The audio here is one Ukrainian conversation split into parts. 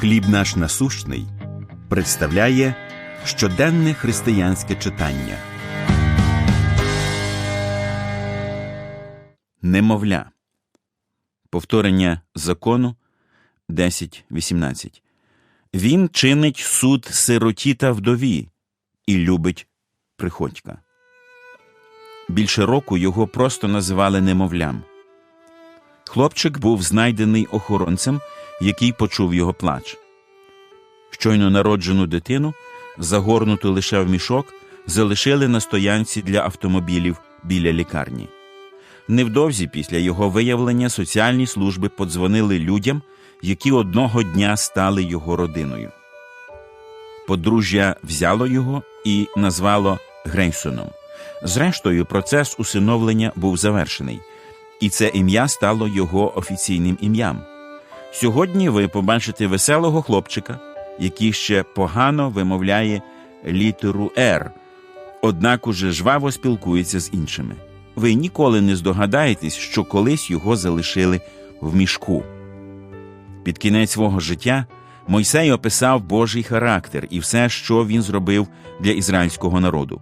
Хліб наш насущний представляє щоденне християнське читання. Немовля. Повторення закону 10.18. Він чинить суд сироті та вдові і любить приходька. Більше року його просто називали немовлям. Хлопчик був знайдений охоронцем, який почув його плач. Щойно народжену дитину, загорнуту лише в мішок, залишили на стоянці для автомобілів біля лікарні. Невдовзі після його виявлення соціальні служби подзвонили людям, які одного дня стали його родиною. Подружжя взяло його і назвало Грейсоном. Зрештою, процес усиновлення був завершений, і це ім'я стало його офіційним ім'ям. Сьогодні ви побачите веселого хлопчика, який ще погано вимовляє літеру «Р», однак уже жваво спілкується з іншими. Ви ніколи не здогадаєтесь, що колись його залишили в мішку. Під кінець свого життя Мойсей описав Божий характер і все, що він зробив для ізраїльського народу.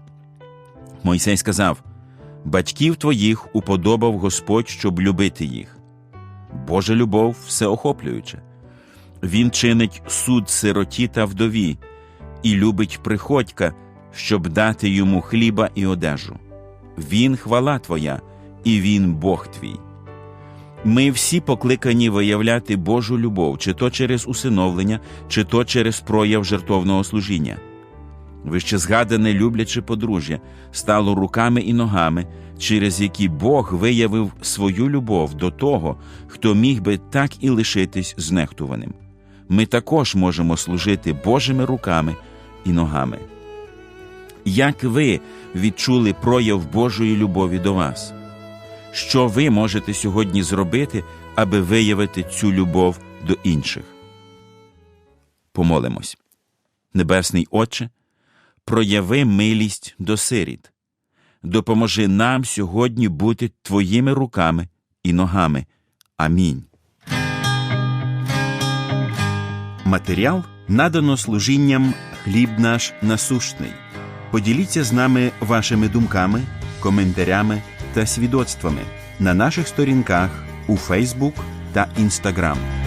Мойсей сказав: Батьків твоїх уподобав Господь, щоб любити їх. Божа любов всеохоплююча. Він чинить суд сироті та вдові і любить приходька, щоб дати йому хліба і одежу. Він хвала Твоя, і Він Бог твій. Ми всі покликані виявляти Божу любов, чи то через усиновлення, чи то через прояв жертовного служіння. Вище згадане любляче подружжя стало руками і ногами, через які Бог виявив свою любов до того, хто міг би так і лишитись знехтуваним. Ми також можемо служити Божими руками і ногами. Як ви відчули прояв Божої любові до вас? Що ви можете сьогодні зробити, аби виявити цю любов до інших? Помолимось. Небесний Отче, прояви милість до сиріт. Допоможи нам сьогодні бути Твоїми руками і ногами. Амінь. Матеріал надано служінням хліб наш насущний. Поділіться з нами вашими думками, коментарями та свідоцтвами на наших сторінках у Фейсбук та Інстаграм.